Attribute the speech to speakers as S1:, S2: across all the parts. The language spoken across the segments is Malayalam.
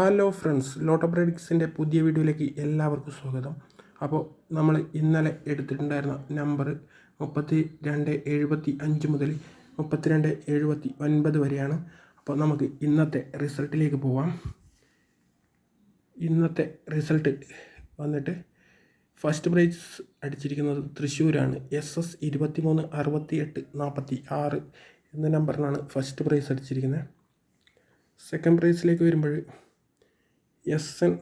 S1: ഹലോ ഫ്രണ്ട്സ് ലോട്ടോ പ്രഡിക്സിന്റെ പുതിയ വീഡിയോയിലേക്ക് എല്ലാവർക്കും സ്വാഗതം. അപ്പോൾ നമ്മൾ ഇന്നലെ എടുത്തിട്ടുണ്ടായിരുന്ന നമ്പർ മുപ്പത്തി രണ്ട് എഴുപത്തി അഞ്ച് മുതൽ മുപ്പത്തിരണ്ട് എഴുപത്തി ഒൻപത് വരെയാണ്. അപ്പോൾ നമുക്ക് ഇന്നത്തെ റിസൾട്ടിലേക്ക് പോവാം. ഇന്നത്തെ റിസൾട്ട് വന്നിട്ട് ഫസ്റ്റ് പ്രൈസ് അടിച്ചിരിക്കുന്നത് തൃശ്ശൂരാണ്. എസ് എസ് ഇരുപത്തി മൂന്ന് അറുപത്തി എട്ട് നാൽപ്പത്തി ആറ് എന്ന നമ്പറിനാണ് ഫസ്റ്റ് പ്രൈസ് അടിച്ചിരിക്കുന്നത് സെക്കൻഡ് പ്രൈസിലേക്ക് വരുമ്പോൾ എസ് എൻ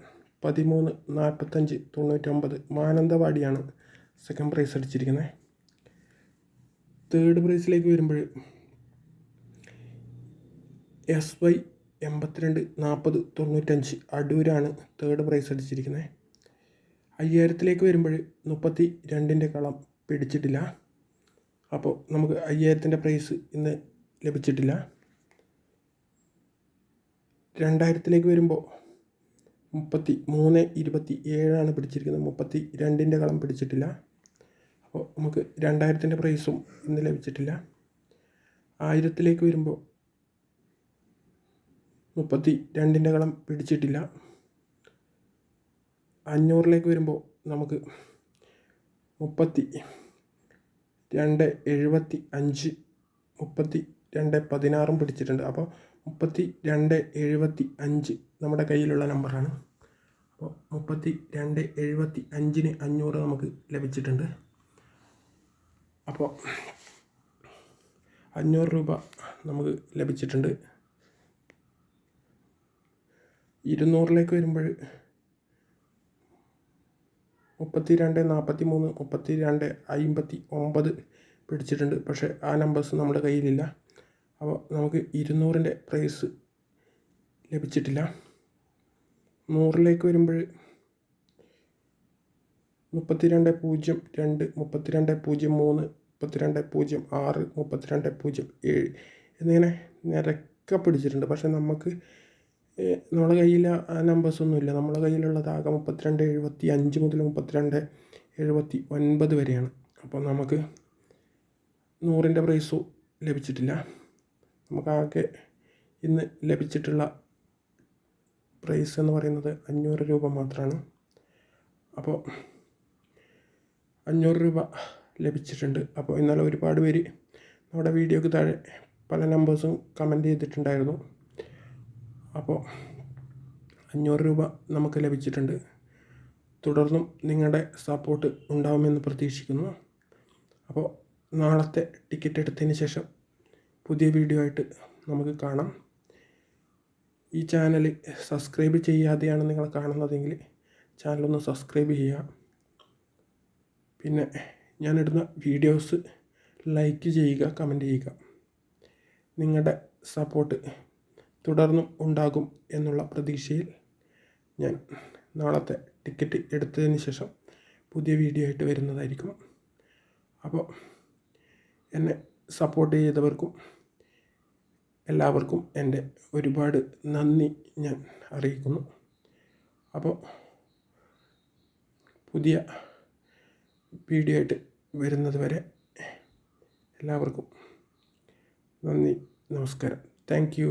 S1: പതിമൂന്ന് നാൽപ്പത്തഞ്ച് തൊണ്ണൂറ്റൊമ്പത് മാനന്തവാടിയാണ് സെക്കൻഡ് പ്രൈസ് അടിച്ചിരിക്കുന്നത് തേർഡ് പ്രൈസിലേക്ക് വരുമ്പോൾ എസ് വൈ എൺപത്തിരണ്ട് നാൽപ്പത് തൊണ്ണൂറ്റഞ്ച് അടൂരാണ് തേർഡ് പ്രൈസ് അടിച്ചിരിക്കുന്നത് അയ്യായിരത്തിലേക്ക് വരുമ്പോൾ മുപ്പത്തി രണ്ടിന്റെ കളം പിടിച്ചിട്ടില്ല. അപ്പോൾ നമുക്ക് അയ്യായിരത്തിന്റെ പ്രൈസ് ഇന്ന് ലഭിച്ചിട്ടില്ല. രണ്ടായിരത്തിലേക്ക് വരുമ്പോൾ മുപ്പത്തി മൂന്ന് ഇരുപത്തി ഏഴാണ് പിടിച്ചിരിക്കുന്നത്. മുപ്പത്തി രണ്ടിന്റെ കളം പിടിച്ചിട്ടില്ല. അപ്പോൾ നമുക്ക് രണ്ടായിരത്തിന്റെ പ്രൈസും ഇന്ന് ലഭിച്ചിട്ടില്ല. ആയിരത്തിലേക്ക് വരുമ്പോൾ മുപ്പത്തി രണ്ടിന്റെ കളം പിടിച്ചിട്ടില്ല. അഞ്ഞൂറിലേക്ക് വരുമ്പോൾ നമുക്ക് മുപ്പത്തി രണ്ട് എഴുപത്തി അഞ്ച് മുപ്പത്തി രണ്ട് പതിനാറും പിടിച്ചിട്ടുണ്ട്. അപ്പോൾ മുപ്പത്തി രണ്ട് എഴുപത്തി അഞ്ച് നമ്മുടെ കയ്യിലുള്ള നമ്പറാണ് അപ്പോൾ മുപ്പത്തി രണ്ട് എഴുപത്തി അഞ്ചിന് അഞ്ഞൂറ് നമുക്ക് ലഭിച്ചിട്ടുണ്ട്. അപ്പോൾ അഞ്ഞൂറ് രൂപ നമുക്ക് ലഭിച്ചിട്ടുണ്ട്. ഇരുന്നൂറിലേക്ക് വരുമ്പോൾ മുപ്പത്തി രണ്ട് നാൽപ്പത്തി മൂന്ന് മുപ്പത്തി രണ്ട് അമ്പത്തി ഒമ്പത് പിടിച്ചിട്ടുണ്ട്. പക്ഷേ ആ നമ്പേഴ്സ് നമ്മുടെ കയ്യിലില്ല. അപ്പോൾ നമുക്ക് ഇരുന്നൂറിന്റെ പ്രൈസ് ലഭിച്ചിട്ടില്ല. നൂറിലേക്ക് വരുമ്പോൾ മുപ്പത്തിരണ്ട് പൂജ്യം രണ്ട് മുപ്പത്തിരണ്ട് പൂജ്യം മൂന്ന് മുപ്പത്തിരണ്ട് പൂജ്യം ആറ് മുപ്പത്തിരണ്ട് പൂജ്യം ഏഴ് എന്നിങ്ങനെ നിരക്ക പിടിച്ചിട്ടുണ്ട്. പക്ഷേ നമുക്ക് നമ്മുടെ കയ്യിൽ ആ നമ്പേഴ്സൊന്നുമില്ല നമ്മുടെ കയ്യിലുള്ളത് ആകെ മുപ്പത്തിരണ്ട് എഴുപത്തി അഞ്ച് മുതൽ മുപ്പത്തിരണ്ട് എഴുപത്തി ഒൻപത് വരെയാണ്. അപ്പോൾ നമുക്ക് നൂറിന്റെ പ്രൈസോ ലഭിച്ചിട്ടില്ല. നമുക്കാകെ ഇന്ന് ലഭിച്ചിട്ടുള്ള പ്രൈസ് എന്ന് പറയുന്നത് അഞ്ഞൂറ് രൂപ മാത്രമാണ്. അപ്പോൾ അഞ്ഞൂറ് രൂപ ലഭിച്ചിട്ടുണ്ട്. അപ്പോൾ ഇന്നലെ ഒരുപാട് പേര് നമ്മുടെ വീഡിയോക്ക് താഴെ പല നമ്പേഴ്സും കമന്റ് ചെയ്തിട്ടുണ്ടായിരുന്നു. അപ്പോൾ അഞ്ഞൂറ് രൂപ നമുക്ക് ലഭിച്ചിട്ടുണ്ട്. തുടർന്നും നിങ്ങളുടെ സപ്പോർട്ട് ഉണ്ടാവുമെന്ന് പ്രതീക്ഷിക്കുന്നു. അപ്പോൾ നാളത്തെ ടിക്കറ്റ് എടുത്തതിന് ശേഷം പുതിയ വീഡിയോ ആയിട്ട് നമുക്ക് കാണാം. ഈ ചാനൽ സബ്സ്ക്രൈബ് ചെയ്യാതെയാണ് നിങ്ങൾ കാണുന്നതെങ്കിൽ ചാനലൊന്ന് സബ്സ്ക്രൈബ് ചെയ്യുക. പിന്നെ ഞാനിടുന്ന വീഡിയോസ് ലൈക്ക് ചെയ്യുക കമന്റ് ചെയ്യുക. നിങ്ങളുടെ സപ്പോർട്ട് തുടർന്നും ഉണ്ടാകും എന്നുള്ള പ്രതീക്ഷയിൽ ഞാൻ നാളത്തെ ടിക്കറ്റ് എടുത്തതിന് ശേഷം പുതിയ വീഡിയോ ആയിട്ട് വരുന്നതായിരിക്കും. അപ്പോൾ എന്നെ സപ്പോർട്ട് ചെയ്തവർക്കും എല്ലാവർക്കും എന്റെ ഒരുപാട് നന്ദി ഞാൻ അറിയിക്കുന്നു. അപ്പോൾ പുതിയ വീഡിയോ ആയിട്ട് വരുന്നത് വരെ എല്ലാവർക്കും നന്ദി നമസ്കാരം. Thank you.